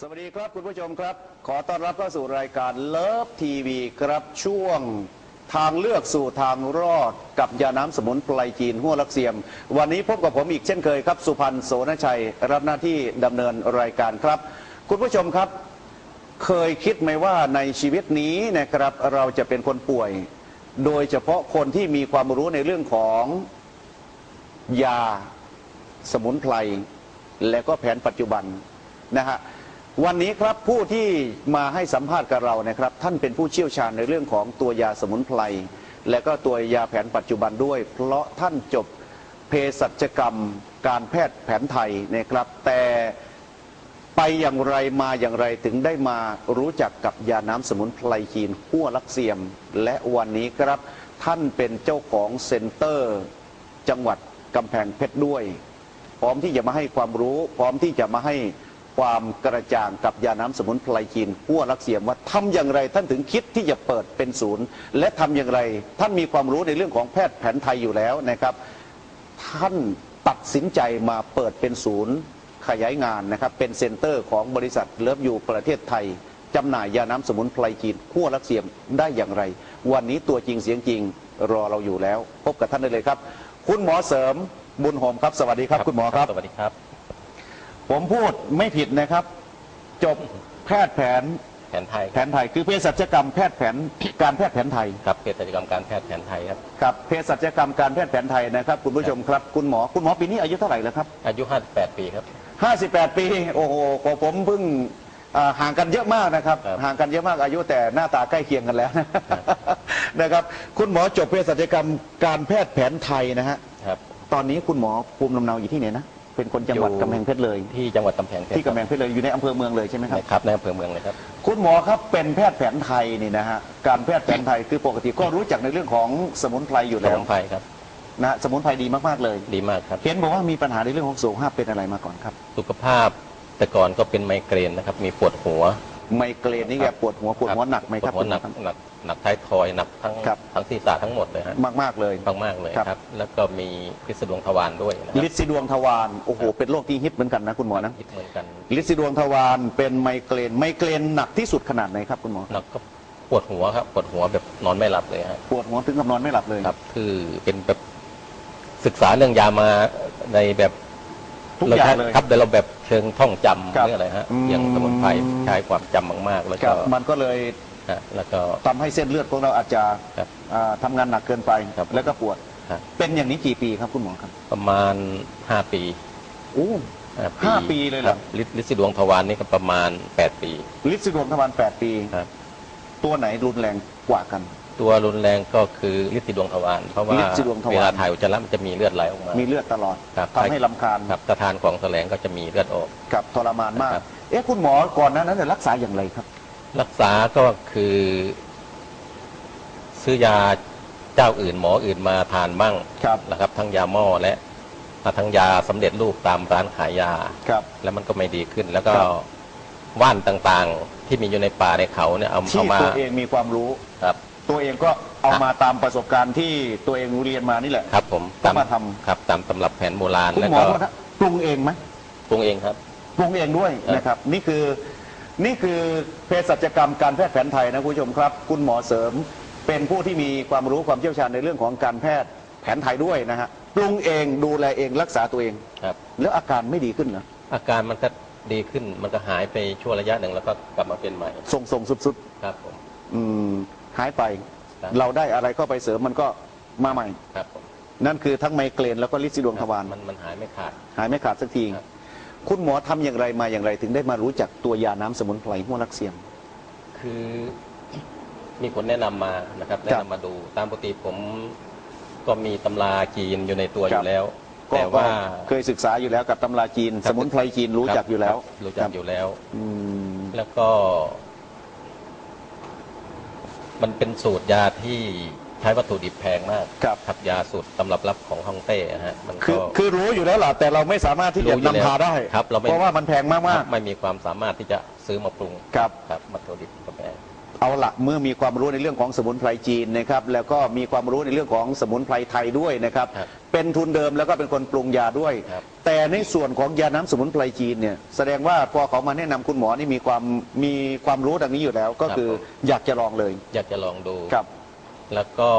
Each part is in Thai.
สวัสดีครับคุณผู้ชมครับ ขอต้อนรับเข้าสู่รายการเลิฟทีวีครับช่วงทางเลือกสู่ทางรอดกับยาน้ำสมุนไพรจีนหัวลักเสียม วันนี้พบกับผมอีกเช่นเคยครับสุพันธ์โสนชัย รับหน้าที่ดำเนินรายการครับ คุณผู้ชมครับ เคยคิดไหมว่าในชีวิตนี้นะครับเราจะเป็นคนป่วย โดยเฉพาะคนที่มีความรู้ในเรื่องของยาสมุนไพรและก็แผนปัจจุบันนะฮะ วันนี้ครับผู้ที่มาให้สัมภาษณ์กับเรานะครับ ท่านเป็นผู้เชี่ยวชาญในเรื่องของตัวยาสมุนไพรและก็ตัวยาแผนปัจจุบันด้วย เพราะท่านจบเภสัชกรรมการแพทย์แผนไทยนะครับ แต่ไปอย่างไรมาอย่างไรถึงได้มารู้จักกับยาน้ำสมุนไพรจีนหัวลักเซียม และวันนี้ครับท่านเป็นเจ้าของเซ็นเตอร์ จังหวัดกำแพงเพชรด้วย พร้อมที่จะมาให้ความรู้ พร้อมที่จะมาให้ ความกระจ่างกับยาน้ำสมุนไพรจีนหัวลักเสียมว่าทำอย่างไรท่านถึงคิดที่จะเปิดเป็นศูนย์ และทำอย่างไร ท่านมีความรู้ในเรื่องของแพทย์แผนไทยอยู่แล้วนะครับ ท่านตัดสินใจมาเปิดเป็นศูนย์ขยายงานนะครับ เป็นเซ็นเตอร์ของบริษัทเลิฟยูประเทศไทยจำหน่ายยาน้ำสมุนไพรจีนขั้วลักเสียมได้อย่างไร วันนี้ตัวจริงเสียงจริงรอเราอยู่แล้ว พบกับท่านได้เลยครับ คุณหมอเสริมบุญโฮมครับ สวัสดีครับ คุณหมอครับ สวัสดีครับ ผมพูดไม่ผิดนะครับ จบแพทย์แผนแผนไทยแผนไทย คือเภสัชกรรมแพทย์แผนการแพทย์แผนไทยครับเภสัชกรรมการแพทย์แผนไทยครับกับเภสัชกรรมการแพทย์แผนไทยนะครับคุณผู้ชมครับคุณหมอคุณหมอปีนี้อายุเท่าไหร่แล้วครับ อายุ 58 ปีครับ 58 ปีโอ้โหกว่าผมเพิ่งอ่าห่างกันเยอะมากนะครับ ครับ ห่างกันเยอะมากอายุแต่หน้าตาใกล้เคียงกันแล้วนะครับ คุณหมอจบเภสัชกรรมการแพทย์แผนไทยนะฮะครับ ตอนนี้คุณหมอภูมิลำเนาอยู่ที่ไหนนะ เป็นคนจังหวัดอยู่กำแพงเพชรเลย ที่จังหวัดกำแพงเพชรที่กำแพงเพชรเลยอยู่ในอำเภอเมืองเลยใช่ไหมครับครับในอำเภอเมืองเลยครับ คุณหมอครับเป็นแพทย์แผนไทยนี่นะฮะการแพทย์แผนไทยคือปกติก็รู้จักในเรื่องของสมุนไพรอยู่สแล้วมุนไพรครับ นะฮะสมุนไพรดีมากๆเลย ดีมากครับ เห็นบอกว่ามีปัญหาในเรื่องของสุขภาพเป็นอะไรมาก่อนครับ สุขภาพแต่ก่อนก็เป็นไมเกรนนะครับ มีปวดหัว ไมเกรนนี่แกปวดหัวปวดหัวหนักไหมครับปวดหัวหนักคุณมอหนักหนักท้ายทอยหนักทั้งครับ ทั้งศีรษะทั้งหมดเลยฮะมากมากๆเลย มากมากๆเลยครับ ครับ แล้วก็มีพิษดวงทวารด้วยนะครัลิดซีดวงทวารโอ้โหเป็นโรคที่ฮิตเหมือนกันนะคุณหมอนะคิดเหมือนกันลิดซีดวงทวารเป็นไมเกรนไมเกรนหนักที่สุดขนาดไหนครับคุณหมอ หนักก็ปวดหัวครับ ปวดหัวแบบนอนไม่หลับเลยฮะปวดหัวถึงกับนอนไม่หลับเลย ครับ คือเป็นแบบศึกษาเรื่องยามาในแบบ ทุกอย่างเลยครับแต่เราแบบเชิงท่องจำครับเรื่องอะไรฮะอืมอย่างสมุนไพรใช้ความจำมากๆแล้วคก็รับมันก็เลยฮะแล้วก็ทำให้เส้นเลือดของเราอาจจะครับอ่าทำงานหนักเกินไปครับแล้วก็ปวดฮะเป็นอย่างนี้กี่ปีครับคุณหมอครับ ประมาณห้าปีโอ้ห้าปีเลยเหรอคบฤทธิ์ฤทธิ์สีดวงทวารนี่ก็ประมาณแปดปี ลิดซีดวงทวารแปดปีครับตัวไหนรุนแรงกว่ากัน ตัวรุนแรงก็คือฤทธิ์สีดวงทวารเพราะว่าฤทธิ์สีดวงทวาร เวลาถ่ายอุจจาระมันจะมีเลือดไหลออกมามีเลือดตลอดครับทำให้ลำคาญครับถ้าทานของแสลงก็จะมีเลือดออก กับทรมานมาก ครับ เอ๊ะคุณหมอก่อนหนานั้นเนี่ยรักษาอย่างไรครับ รักษาก็คือ ซื้อยาเจ้าอื่นหมออื่นมาทานบ้างครับ นะครับ ทั้งยาหม้อและทั้งยาสำเร็จรูปตามร้านขายยา ครับ แล้วมันก็ไม่ดีขึ้น แล้วก็ครับ ว่านต่างๆ ที่มีอยู่ในป่าในเขาเนี่ยเอาที่เอามาตัวเองมีความรู้ ครับ ตัวเองก็เอาครับมาตามประสบการณ์ที่ตัวเองเรียนมานี่แหละ ครับผมก็มาทำ ครับตามตำรับแผนโบราณคุณแล้วหมอก็ก็ปรุงเองไหมปรุงเองครับ ปรุงเองด้วยครับนะครับ นี่คือนี่คือเภสัชกรรมการแพทย์แผนไทยนะคุณผู้ชมครับ คุณหมอเสริมเป็นผู้ที่มีความรู้ความเชี่ยวชาญในเรื่องของการแพทย์แผนไทยด้วยนะฮะปรุงเองดูแลเองรักษาตัวเอง ครับ แล้วอาการไม่ดีขึ้นเหรออาการมันก็ดีขึ้นมันก็หายไปชั่วระยะหนึ่งแล้วก็กลับมาเป็นใหม่ ทรงทรงสุดสุดครับผม ๆอืม หายไป ครับ เราได้อะไรเข้าไปเสริมมันก็มาใหม่ ครับผมนั่นคือทั้งไมเกรนแล้วก็ลิซิดวงทวารมันมันหายไม่ขาด หายไม่ขาดสักที ครับ คุณหมอทำอย่างไรมาอย่างไร ถึงได้มารู้จักตัวยาน้ำสมุนไพรหัวลักเสียม คือ มีคนแนะนำมานะครับ แนะนำมาดู ตามปกติผมก็มีตำราจีนอยู่ในตัวอครับ ยู่แล้ว ก็แต่ว่าเคยศึกษาอยู่แล้วกับตำราจีนครัสบมุนไพรจีนรู้จักอยู่แล้วครับรู้จักอยู่แล้ว อืม แล้วก็ มันเป็นสูตรยาที่ใช้วัตถุดิบแพงมากครับครับยาสูตรตำรับลับของฮ่องเต้นะฮะมันคือก็ คือรู้อยู่แล้วล่ะแต่เราไม่สามารถที่จะรู้อยู่แล้วนำพาได้ ครับเราไม่ เพราะว่ามันแพงมาก ไม่มีความสามารถที่จะซื้อมาปรุงๆ ครับ ครับวัตถุดิบก็แพง เอาละเมื่อมีความรู้ในเรื่องของสมุนไพรจีนนะครับแล้วก็มีความรู้ในเรื่องของสมุนไพรไทยด้วยนะครับครับเป็นทุนเดิมแล้วก็เป็นคนปรุงยาด้วย ครับ แต่ในส่วนของยาน้ำสมุนไพรจีนเนี่ยแสดงว่าพอเขามาแนะนำคุณหมอนี่มีความมีความรู้ดังนี้อยู่แล้ว ก็คืออยากจะลองเลยอยากจะลองดู ครับ แล้วก็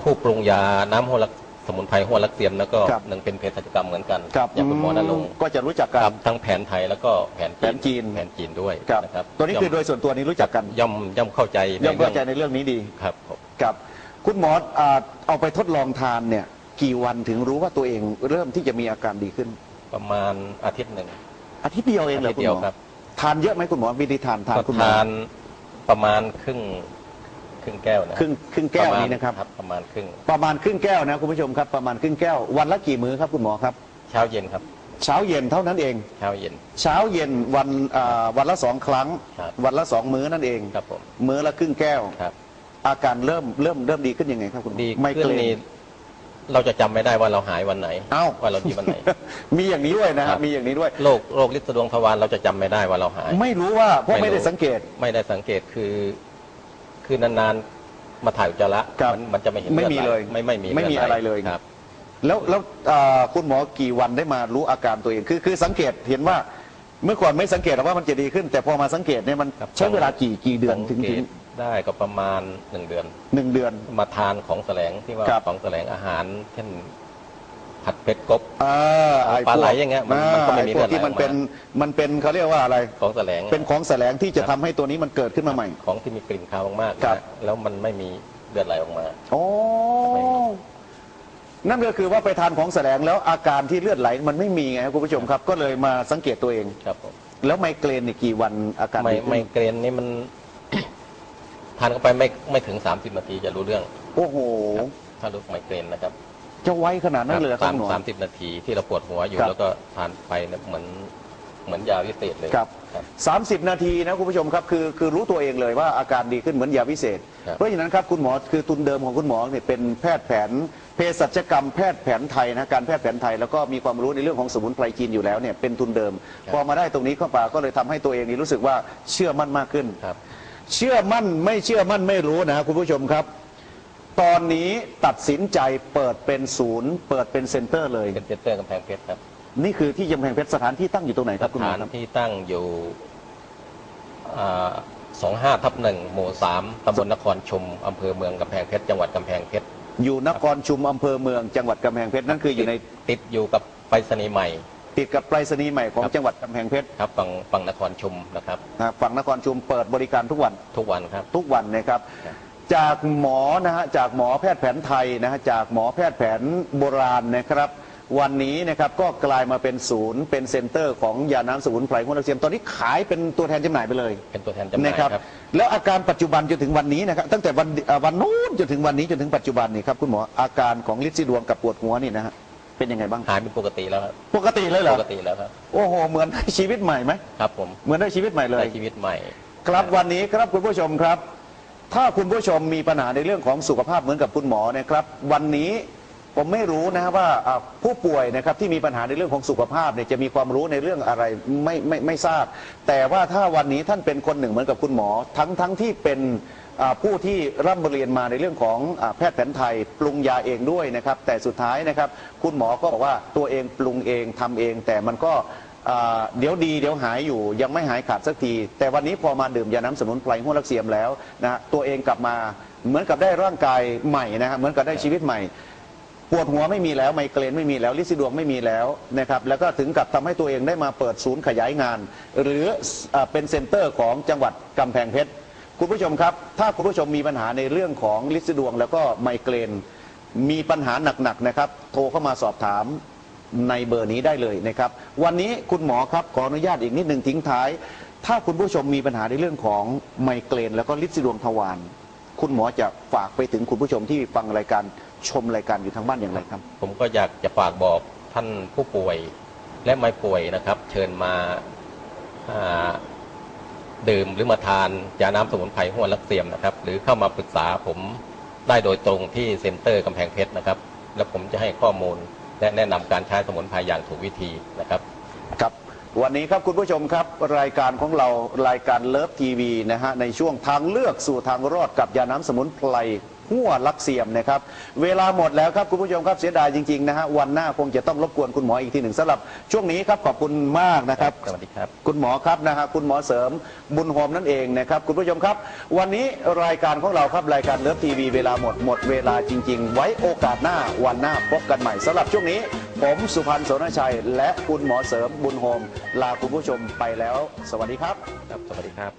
ผู้ปรุงยาน้ำหัวลัก สมุนไพรหัวลักเสียมแล้วก็ครับหนึ่งเป็นเภสัชกรรมเหมือนกันครับอย่างคุณหมอนรงค์ก็จะรู้จักกันครับทั้งแผนไทยแล้วก็แผนแผนจีน แผนจีนด้วยครับนะครับตัวนี้คือโดยส่วนตัวนี้รู้จักกันย่อมย่อมเข้าใจย่อมเข้าใจในในเรื่องนี้ดีครับผมครับ คุณหมออ่าเอาไปทดลองทานเนี่ย กี่วันถึงรู้ว่าตัวเองเริ่มที่จะมีอาการดีขึ้น ประมาณอาทิตย์หนึ่ง อาทิตย์เดียวเองเหรออาทิตย์คุณเดีหยวมอครับ ทานเยอะไหมคุณหมอวิธีทานทานก็คุณหมอทานประมาณครึ่งค รึ่งแก้วนะครึ่งครึ่งแก้วปมาณนี้นะครับ ประมาณครึ่ง ประมาณครึ่งแก้วนะคุณผู้ชมครับ ประมาณครึ่งแก้ว วันละกี่มื้อครับคุณหมอครับ เช้าเย็นครับ เช้าเย็นเท่านั้นเอง เช้าเย็น เช้าเย็นวันอ่าวันละสองครั้งครับวันละสองมื้อนั่นเองครับผมมื้อละครึ่งแก้วครับ อาการเริ่มเริ่มเริ่มดีขึ้นยังไงครับคุณหมอดีไมขึ้เกนรนนี่เราจะจำไม่ได้ว่าเราหายวันไหนเอ้าว่าเราดีวันไหน มีอย่างนี้ด้วยนะครัฮะบมีอย่างนี้ด้วย โรคโรคลิดสะดวงทวารเราจะจำไม่ได้ว่าเราหาย ไม่รู้ว่าเพราะไม่รู้ไม่ได้สังเกต ไม่ได้สังเกตคือ คือนานๆมาถ่ายอุจจาระครับมันมันจะไม่เห็นไม่ลือดมีหเลยไม่ไม่มีไม่มีลืดหอะไรเลย ครับ แล้วแล้วอ่าคุณหมอกี่วันได้มารู้อาการตัวเองคือคือสังเกตเห็นว่าเมื่อก่อนไม่สังเกตหรอกว่ามันจะดีขึ้น แต่พอมาสังเกตเนี่ยมันครับใช้เวลากี่กี่เดือนถึงสัถึเกงตได้ก็ประมาณหนึ่งเดือน หนึ่งเดือน มาทานของแสลงที่ว่าครับ ของแสลงอาหารเช่น ผัดเผ็ดกบ อ่าไอ้ปลาไหลพวกอย่างเงี้ยมันมันก็ไม่มีไอ้พวกเลือดไหลที่มันออกมาเป็นมันเป็นเขาเรียกว่าอะไร ของแสลง เป็นของแสลงที่จะทำให้ตัวนี้มันเกิดขึ้นมาใหม่ ของที่มีกลิ่นคาวมากๆครับนะแล้วมันไม่มีเลือดไหลออกมา โอ้นั่นก็คือว่าไปทานของแสลงแล้วอาการที่เลือดไหลมันไม่มีไงครับคุณผู้ชมครับ ก็เลยมาสังเกตตัวเอง ครับผมแล้วไมเกรนนี่กี่วันอาการไม่ดีขึ้นไมเกรนนี่มัน ทานเข้าไปไม่ไม่ถึง 30 นาทีจะรู้เรื่องโอ้โหครับถ้ารู้ไมเกรนนะครับ จะไวขนาดนั้นเลยเหรอคสารับมคุณหมอ สามสิบนาทีที่เราปวดหัวอยู่ครับ แล้วก็ทานไปเนี่ยเหมือนเหมือนยาวิเศษเลยครับครับ สามสิบนาทีนะคุณผู้ชมครับคือคือรู้ตัวเองเลยว่าอาการดีขึ้นเหมือนยาวิเศษ ครับ เพราะฉะนั้นครับคุณหมอคือทุนเดิมของคุณหมอเนี่ยเป็นแพทย์แผนเภสัชกรรมแพทย์แผนไทยนะการแพทย์แผนไทยแล้วก็มีความรู้ในเรื่องของสมุนไพรจีนอยู่แล้วเนี่ยเป็นทุนเดิม พอมาได้ตรงนี้เข้ามาก็เลยทำให้ตัวเองนี่รู้สึกว่าเชื่อมั่นมากขึ้น ครับ เชื่อมั่นไม่เชื่อมั่นไม่รู้นะคุณผู้ชมครับ ตอนนี้ตัดสินใจเปิดเป็นศูนย์ เปิดเป็นเซ็นเตอร์เลย เป็นเซ็นเตอร์กำแพงเพชรครับนี่คือที่กำแพงเพชรสถานที่ตั้งอยู่ตรงไหนครับคุณหมอสถานครับที่ตั้งอยู่สองห้าทับหนึ่งหมู่สามตำบลนครชุมอำเภอเมืองกำแพงเพชรจังหวัดกำแพงเพชรอยู่นครชุมอำเภอเมืองจังหวัดกำแพงเพชรนั่นคืออยู่ในติดอยู่กับไปรษณีย์ใหม่ ติดกับไปรษณีย์ใหม่ของครับ จังหวัดกำแพงเพชรครับฝั่งฝั่งนครชุมนะครับ นะฝั่งนครชุมเปิดบริการทุกวันทุกวันครับ ทุกวันนะครับ ครับ จากหมอนะฮะจากหมอแพทย์แผนไทยนะฮะจากหมอแพทย์แผนโบราณนะครับ วันนี้นะครับก็กลายมาเป็นศูนย์เป็นเซ็นเตอร์ของยาน้ำสมุนไพรหัวเราะเสียมตอนนี้ขายเป็นตัวแทนจำหน่ายไปเลยเป็นตัวแทนจำหน่ายนะครับครับ แล้วอาการปัจจุบันจนถึงวันนี้นะครับตั้งแต่วันเอ่อวันนู้นจนถึงวันนี้จนถึงปัจจุบันนี่ครับคุณหมออาการของลินซี่ดวงกับปวดหัวนี่นะฮะเป็นยังไงบ้างหายเป็นปกติแล้วครับปกติเลยเหรอปกติแล้วครับโอ้โหเหมือนได้ชีวิตใหม่ไหมครับผมเหมือนได้ชีวิตใหม่เลยได้ชีวิตใหม่ ครับวันนี้ครับคุณผู้ชมครับ ถ้าคุณผู้ชมมีปัญหาในเรื่องของสุขภาพเหมือนกับคุณหมอนะครับ วันนี้ผมไม่รู้นะว่าอ่าผู้ป่วยนะครับที่มีปัญหาในเรื่องของสุขภาพเนี่ยจะมีความรู้ในเรื่องอะไรไม่ไม่ไม่ทราบ แต่ว่าถ้าวันนี้ท่านเป็นคนหนึ่งเหมือนกับคุณหมอ ทั้งทั้งที่เป็นอ่าผู้ที่ร่ำเรียนมาในเรื่องของอาแพทย์แผนไทยปรุงยาเองด้วยนะครับ แต่สุดท้ายนะครับคุณหมอก็บอกว่าตัวเองปรุงเองทำเอง แต่มันก็ เดี๋ยวดีเดี๋ยวหายอยู่ยังไม่หายขาดสักที แต่วันนี้พอมาดื่มยาน้ำสมุนไพรหัวลักเสียมแล้วนะตัวเองกลับมาเหมือนกับได้ร่างกายใหม่นะฮะเหมือนกับได้ชีวิตใหม่ปวดหัวไม่มีแล้วไมเกรนไม่มีแล้วลิซิดวงไม่มีแล้วนะครับแล้วก็ถึงกับทำให้ตัวเองได้มาเปิดศูนย์ขยายงาน หรืออเป็นเซ็นเตอร์ของจังหวัดกำแพงเพชรคุณผู้ชมครับ ถ้าคุณผู้ชมมีปัญหาในเรื่องของลิซิดวงแล้วก็ไมเกรนมีปัญหาหนักๆนะครับ โทรเข้ามาสอบถาม ในเบอร์นี้ได้เลยนะครับ วันนี้คุณหมอครับขออนุญาตอีกนิดหนึ่งทิ้งท้าย ถ้าคุณผู้ชมมีปัญหาในเรื่องของไมเกรน แล้วก็ลิซิดวงทวารคุณหมอจะฝากไปถึงคุณผู้ชมที่ฟังรายการชมรายการอยู่ทางบ้านอย่างไรครับ ผมก็อยากจะฝากบอกท่านผู้ป่วยและไม่ป่วยนะครับ เชิญมาาดื่มหรือมาทานยาน้ำสมุนไพรหัวลักเสียมนะครับ หรือเข้ามาปรึกษาผมได้โดยตรงที่เซ็นเตอร์กำแพงเพชรนะครับ แล้วผมจะให้ข้อมูล และแนะนำการใช้สมุนไพรอย่างถูกวิธีนะครับ ครับวันนี้ครับคุณผู้ชมครับ รายการของเรารายการเลิฟทีวีนะฮะในช่วงทางเลือกสู่ทางรอดกับยาน้ำสมุนไพร หัวลักเสียมนะครับเวลาหมดแล้วครับคุณผู้ชมครับเสียดายจริงๆนะฮะวันหน้าคงจะต้องรบกวนคุณหมออีกทีหนึ่งสำหรับช่วงนี้ครับขอบคุณมากนะครับ สวัสดีครับ คุณหมอครับนะฮะคุณหมอเสริมบุญโฮมนั่นเองนะครับคุณผู้ชมครับ วันนี้รายการของเราครับรายการเลิฟทีวีเวลาหมดหมดเวลาจริง ๆ ไว้โอกาสหน้าวันหน้าพบกันใหม่สำหรับช่วงนี้ ผมสุพันธ์โสนชัย และคุณหมอเสริมบุญโฮมลาคุณผู้ชมไปแล้ว สวัสดีครับ ครับ สวัสดีครับ